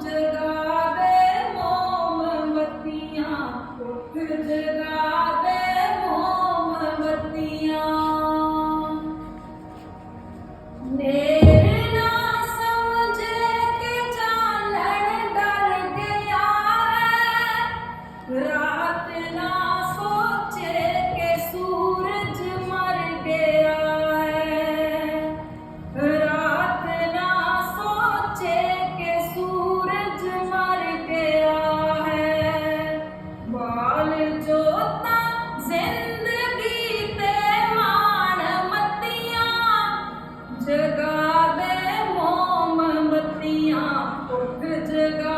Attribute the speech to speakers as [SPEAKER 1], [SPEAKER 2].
[SPEAKER 1] ਜਗਾ ਦੇ ਮੋਮਬਤੀਆਂ ਉੱਠ ਜਗਾ ਦੇ ਮੋਮਬਤੀਆਂ। ਨੇ ਸਮਝੇ ਕਿ ਚਾਲਣ ਦਰ ਗਿਆ the God.